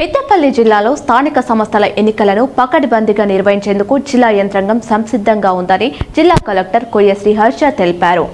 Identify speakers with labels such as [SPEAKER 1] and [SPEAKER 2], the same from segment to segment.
[SPEAKER 1] పెద్దపల్లి జిల్లాలో స్థానిక సంస్థల ఎన్నికలను పకడ్బందీగా నిర్వహించేందుకు జిల్లా యంత్రాంగం సంసిద్ధంగా ఉందని జిల్లా కలెక్టర్ కొయ్య శ్రీహర్ష తెలిపారు.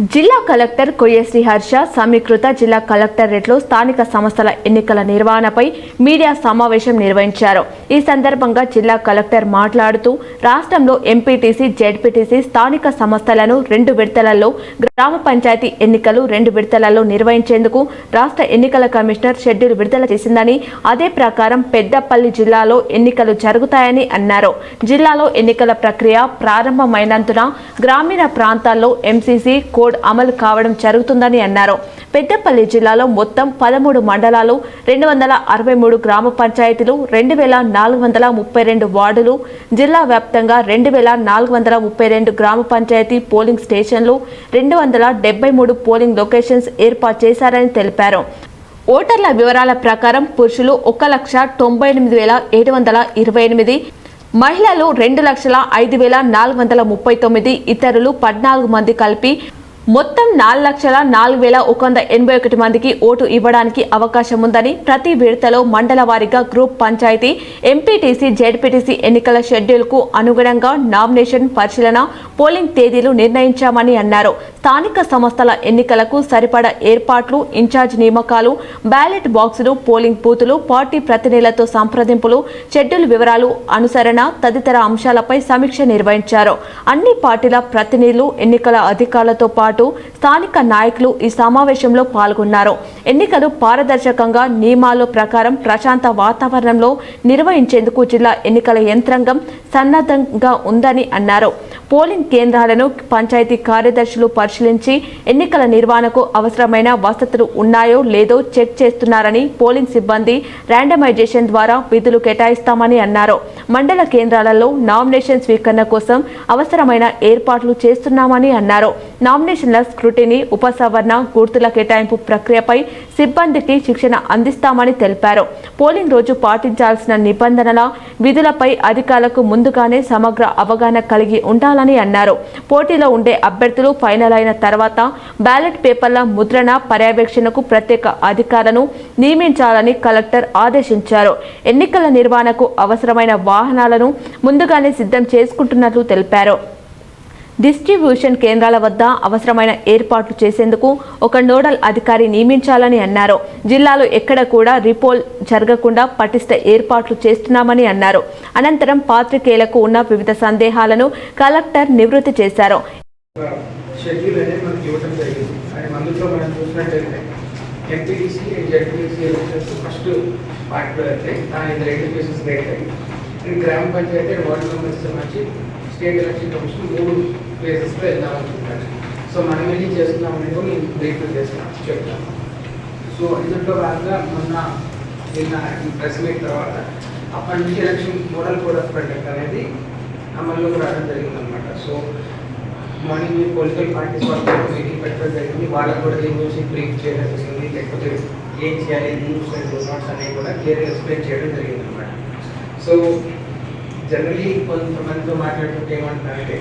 [SPEAKER 1] జిల్లా కలెక్టర్ కొయ్యశ్రీ హర్ష సమీకృత జిల్లా కలెక్టరేట్లో స్థానిక సంస్థల ఎన్నికల నిర్వహణపై మీడియా సమావేశం నిర్వహించారు. ఈ సందర్భంగా జిల్లా కలెక్టర్ మాట్లాడుతూ రాష్ట్రంలో ఎంపీటీసీ జెడ్పీటీసీ స్థానిక సంస్థలను రెండు విడతలలో గ్రామ పంచాయతీ ఎన్నికలు రెండు విడతలలో నిర్వహించేందుకు రాష్ట్ర ఎన్నికల కమిషనర్ షెడ్యూల్ విడుదల చేసిందని అదే ప్రకారం పెద్దపల్లి జిల్లాలో ఎన్నికలు జరుగుతాయని అన్నారు. జిల్లాలో ఎన్నికల ప్రక్రియ ప్రారంభమైనందున గ్రామీణ ప్రాంతాల్లో ఎంసీసీ కోడ్ అమలు కావడం జరుగుతుందని అన్నారు. పెద్దపల్లి జిల్లాలో మొత్తం పదమూడు మండలాలు రెండు వందల అరవై మూడు గ్రామ పంచాయతీలు రెండు వేల నాలుగు వందల ముప్పై రెండు వార్డులు జిల్లా వ్యాప్తంగా రెండు వేల నాలుగు వందల ముప్పై రెండు గ్రామ పంచాయతీ పోలింగ్ స్టేషన్లు రెండు వందల డెబ్బై మూడు పోలింగ్ లొకేషన్స్ ఏర్పాటు చేశారని తెలిపారు. ఓటర్ల వివరాల ప్రకారం పురుషులు ఒక లక్ష తొంభై ఎనిమిది వేల ఏడు వందల ఇరవై ఎనిమిది మహిళలు రెండు లక్షల ఐదు వేల నాలుగు వందల ముప్పై తొమ్మిది ఇతరులు పద్నాలుగు మంది కలిపి మొత్తం నాలుగు లక్షల నాలుగు వేల ఒక వంద ఎనభై ఒకటి మందికి ఓటు ఇవ్వడానికి అవకాశం ఉందని ప్రతి విడతలో మండల వారీగా గ్రూప్ పంచాయతీ ఎంపీటీసీ జెడ్పీటీసీ ఎన్నికల షెడ్యూల్కు అనుగుణంగా నామినేషన్ పరిశీలన పోలింగ్ తేదీలు నిర్ణయించామని అన్నారు. స్థానిక సంస్థల ఎన్నికలకు సరిపడా ఏర్పాట్లు ఇన్ఛార్జ్ నియామకాలు బ్యాలెట్ బాక్సులు పోలింగ్ బూతులు పార్టీ ప్రతినిధులతో సంప్రదింపులు షెడ్యూల్ వివరాలు అనుసరణ తదితర అంశాలపై సమీక్ష నిర్వహించారు. అన్ని పార్టీల ప్రతినిధులు ఎన్నికల అధికారులతో పాటు స్థానిక నాయకులు ఈ సమావేశంలో పాల్గొన్నారు. ఎన్నికలు పారదర్శకంగా నియమాల ప్రకారం ప్రశాంత వాతావరణంలో నిర్వహించేందుకు జిల్లా ఎన్నికల యంత్రాంగం సన్నద్ధంగా ఉందని అన్నారు. పోలింగ్ కేంద్రాలను పంచాయతీ కార్యదర్శులు పరిశీలించి ఎన్నికల నిర్వహణకు అవసరమైన వసతులు ఉన్నాయో లేదో చెక్ చేస్తున్నారని పోలింగ్ సిబ్బంది ర్యాండమైజేషన్ ద్వారా విధులు కేటాయిస్తామని అన్నారు. మండల కేంద్రాలలో నామినేషన్ స్వీకరణ కోసం అవసరమైన ఏర్పాట్లు చేస్తున్నామని అన్నారు. నామినేషన్ నామినేషన్ల స్క్రూటినీ ఉపసంహరణ గుర్తుల కేటాయింపు ప్రక్రియపై సిబ్బందికి శిక్షణ అందిస్తామని తెలిపారు. పోలింగ్ రోజు పాటించాల్సిన నిబంధనల విధులపై అధికారులకు ముందుగానే సమగ్ర అవగాహన కలిగి ఉండాలని అన్నారు. పోటీలో ఉండే అభ్యర్థులు ఫైనల్ అయిన తర్వాత బ్యాలెట్ పేపర్ల ముద్రణ పర్యవేక్షణకు ప్రత్యేక అధికారులను నియమించాలని కలెక్టర్ ఆదేశించారు. ఎన్నికల నిర్వహణకు అవసరమైన వాహనాలను ముందుగానే సిద్ధం చేసుకుంటున్నట్లు తెలిపారు. డిస్ట్రిబ్యూషన్ కేంద్రాల వద్ద అవసరమైన ఏర్పాట్లు చేసేందుకు ఒక నోడల్ అధికారి నియమించాలని అన్నారు. జిల్లాలో ఎక్కడ కూడా రిపోల్ జరగకుండా పటిష్ట ఏర్పాట్లు చేస్తున్నామని అన్నారు. అనంతరం పాత్రికేయులకు ఉన్న వివిధ సందేహాలను కలెక్టర్ నివృత్తి చేశారు.
[SPEAKER 2] షెడ్యూల్ అనేది మనకి ఇవ్వడం జరిగింది. అండ్ అందులో మనం చూసినట్టయితే ఎంపీటీసీ ఎలక్షన్స్ ఫస్ట్ పార్ట్లో అయితే రెండు కేసెస్ అండ్ గ్రామ panchayat and ward members state election commission మూడు ప్లేసెస్లో వెళ్దామనుకుంటాను సో మనం వెళ్ళి చేస్తున్నాం అనేది కూడా నేను బ్రీఫ్ చేస్తాను చెప్తాను సో ఇందులో భాగంగా మొన్న నిన్న ప్రెస్ మీట్ తర్వాత అప్పటి నుంచి election model code of conduct అనేది అమల్లోకి రావడం జరిగిందనమాట. సో మార్నింగ్ మీ పొలిటికల్ పార్టీస్ వాళ్ళతో మీటింగ్ పెట్టడం జరిగింది. వాళ్ళకు కూడా దీని గురించి బ్రీఫ్ చేయడం జరిగింది. లేకపోతే ఏం చేయాలి? న్యూస్ అండ్ నోట్స్ అనేవి కూడా క్లియర్గా ఎక్స్ప్లెయిన్ చేయడం జరిగింది అనమాట సో జనరలీ కొంతమందితో మాట్లాడుతుంటే ఏమంటున్నారంటే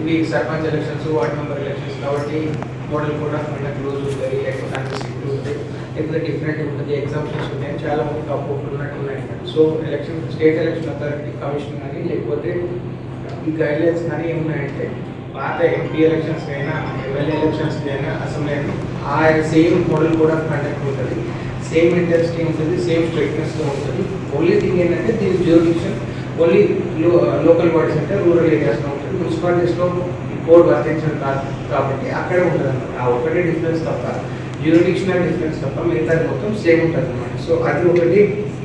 [SPEAKER 2] ఇవి sarpanch elections ward member elections కాబట్టి మోడల్ కూడా మన క్లోజ్ ఉంటుంది లేకపోతే అంత సిక్ట్ ఉంటుంది లేకపోతే డిఫరెంట్ ఉంటుంది ఎగ్జామ్షన్స్ ఉంటాయి చాలా మంది అపోహలు ఉన్నట్టు ఉన్నాయి. So election state election authority commission కానీ లేకపోతే ఈ గైడ్లైన్స్ కానీ ఏమున్నాయంటే పాత ఎంపీ ఎలక్షన్స్ అయినా ఎమ్మెల్యే ఎలక్షన్స్ అయినా అసెంబ్లీ అయినా ఆ సేమ్ మోడల్ కూడా కండక్ట్ ఉంటుంది సేమ్ ఇంటెన్సిటీ ఉంటుంది సేమ్ స్ట్రిక్ట్నెస్తో ఉంటుంది. ఓన్లీ థింగ్ ఏంటంటే దీని జ్యూరిడిక్షన్ ఓన్లీ లో లోకల్ బాడీస్ అంటే రూరల్ ఏరియాస్లో మున్సిపాలిటీస్లో కోడ్ వర్తించడం కాదు కాబట్టి అక్కడే ఉంటుంది అనమాట ఆ ఒకటే డిఫరెన్స్ తప్ప జ్యూరిడిక్షనల్ డిఫరెన్స్ తప్ప మిగతా మొత్తం సేమ్ ఉంటుంది అనమాట సో అది ఒకటి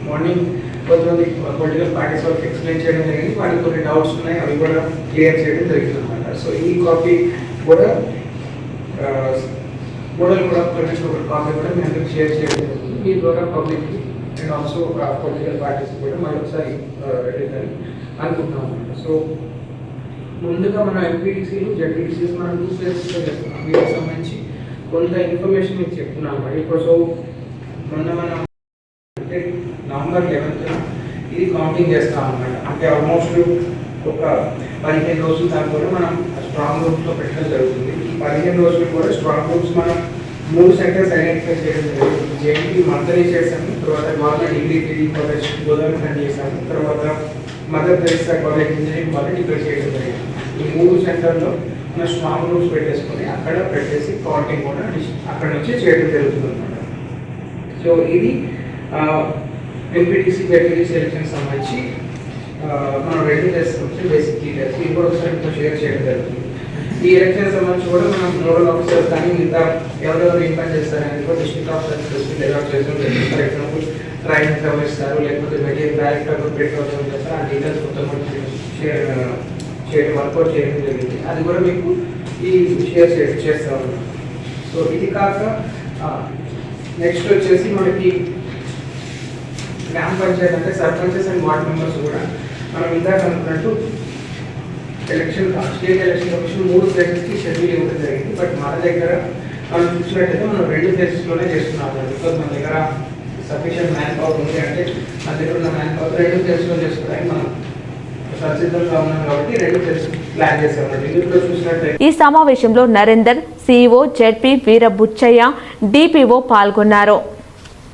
[SPEAKER 2] మార్నింగ్ కొంతమంది పొలిటికల్ పార్టీస్ వాళ్ళకి ఎక్స్ప్లెయిన్ చేయడం జరిగింది. వాళ్ళకి కొన్ని డౌట్స్ ఉన్నాయి అవి కూడా క్లియర్ చేయడం జరిగింది అనమాట సో ఈ కాపీ కూడా మోడల్ కూడా ప్రొడక్షన్ ఒక కాపీ కూడా మీ అందరికి షేర్ చేయడం జరిగింది. మీ ద్వారా public and also political parties కూడా మరొకసారి వెళ్ళాలని అనుకుంటున్నాం అనమాట సో ముందుగా మనం ఎంపీటీసీలు జడ్పీటీసీస్ మనం టూ ప్లేసెస్లో చెప్తున్నాం. వీటికి సంబంధించి కొంత ఇన్ఫర్మేషన్ మీకు చెప్తున్నాను మరి ఇప్పుడు సో మొన్న మనం అంటే నవంబర్ లెవెన్త్ ఇది కౌంటింగ్ చేస్తాం అనమాట అంటే ఆల్మోస్ట్ ఒక పదిహేను రోజుల దాకా కూడా మనం స్ట్రాంగ్ రూమ్స్లో పెట్టడం జరుగుతుంది. ఈ పదిహేను రోజులు కూడా స్ట్రాంగ్ రూమ్స్ మనం మూడు సెంటర్స్ ఐడెంటిఫై చేయడం జరిగింది జేఎన్టీ మంత్లీ చేశాము తర్వాత government degree college Godavari run చేశాము తర్వాత mother Teresa college engineering college ఇక్కడ చేయడం జరిగింది. ఈ మూడు సెంటర్లో మన స్ట్రాంగ్ రూమ్స్ పెట్టేసుకొని అక్కడ పెట్టేసి కౌంటింగ్ కూడా అక్కడ నుంచి చేయడం జరుగుతుంది అనమాట సో ఇది ఎంపీటీసీ జెడ్పీటీసీ ఎలక్షన్ సంబంధించి మనం రెండు వచ్చి బేసిక్ డీటెయిల్స్ ఇది కూడా ఒకసారి షేర్ చేయడం జరుగుతుంది. ఈ ఎలక్షన్ సంబంధించి కూడా మనం నోడల్ ఆఫీసర్స్ కానీ మిగతా ఎవరెవరు ఏం పని చేస్తారనేది కూడా డిస్ట్రిక్ట్ ఆఫీసర్స్ డిస్ట్రిక్ట్ ఎలా చేస్తాం ఫర్ ఎగ్జాంపుల్ ట్రైన్ ఇస్తారు లేకపోతే మెటీరియల్ బ్యాలెట్ పేపర్ పెట్టుకోవడం చేస్తారు ఆ డీటెయిల్స్ మొత్తం కూడా షేర్ చేయడం వర్కౌట్ చేయడం జరిగింది. అది కూడా మీకు ఈ షేర్ చే- చేస్తా ఉన్నాం. సో ఇది కాక నెక్స్ట్ వచ్చేసి మనకి గ్రామ పంచాయతీ అంటే సర్పంచెస్ అండ్ వార్డ్ మెంబర్స్ కూడా మనం ఇందాక అనుకున్నట్టు ఎలక్షన్ స్టేట్ ఎలక్షన్ కమిషన్ మూడు ప్లేసెస్కి షెడ్యూల్ ఇవ్వడం జరిగింది. బట్ మన దగ్గర మనం చూసినట్టయితే మనం రెండు ప్లేసెస్లోనే చేస్తున్నాం బికాజ్ మన దగ్గర సఫిషియంట్ మ్యాన్ పవర్ ఉంది. అంటే మన దగ్గర ఉన్న మ్యాన్ పవర్ రెండు ప్లేస్లో చేసుకోవడానికి మనం
[SPEAKER 1] ఈ సమావేశంలో Narender CEO ZP Veera Buchaiah DPO పాల్గొన్నారు.